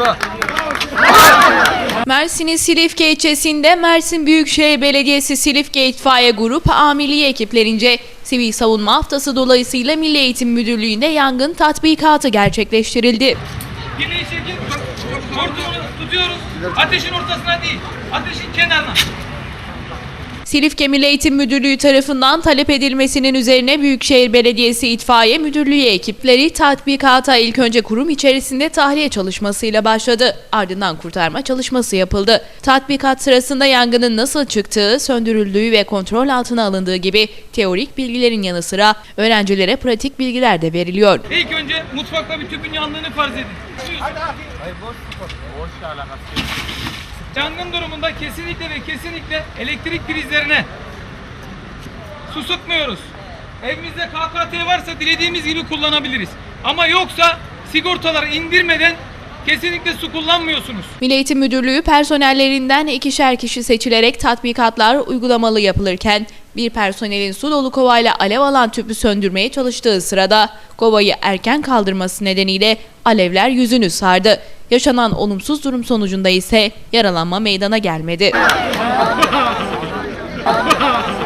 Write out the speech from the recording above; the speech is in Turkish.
Orta. Mersin'in Silifke ilçesinde Mersin Büyükşehir Belediyesi Silifke İtfaiye Grup Amirliği ekiplerince Sivil Savunma Haftası dolayısıyla Milli Eğitim Müdürlüğü'nde yangın tatbikatı gerçekleştirildi. Çekin, hortumunu tutuyoruz. Ateşin ortasına değil, ateşin kenarına. Silifke Milli Eğitim Müdürlüğü tarafından talep edilmesinin üzerine Büyükşehir Belediyesi İtfaiye Müdürlüğü ekipleri tatbikata ilk önce kurum içerisinde tahliye çalışmasıyla başladı. Ardından kurtarma çalışması yapıldı. Tatbikat sırasında yangının nasıl çıktığı, söndürüldüğü ve kontrol altına alındığı gibi teorik bilgilerin yanı sıra öğrencilere pratik bilgiler de veriliyor. İlk önce mutfakta bir tüpün yandığını farz edin. Yangın durumunda kesinlikle ve kesinlikle elektrik prizlerine su sıkmıyoruz. Evimizde KKT varsa dilediğimiz gibi kullanabiliriz. Ama yoksa sigortaları indirmeden kesinlikle su kullanmıyorsunuz. Milli Eğitim Müdürlüğü personellerinden ikişer kişi seçilerek tatbikatlar uygulamalı yapılırken bir personelin su dolu kovayla alev alan tüpü söndürmeye çalıştığı sırada kovayı erken kaldırması nedeniyle alevler yüzünü sardı. Yaşanan olumsuz durum sonucunda ise yaralanma meydana gelmedi.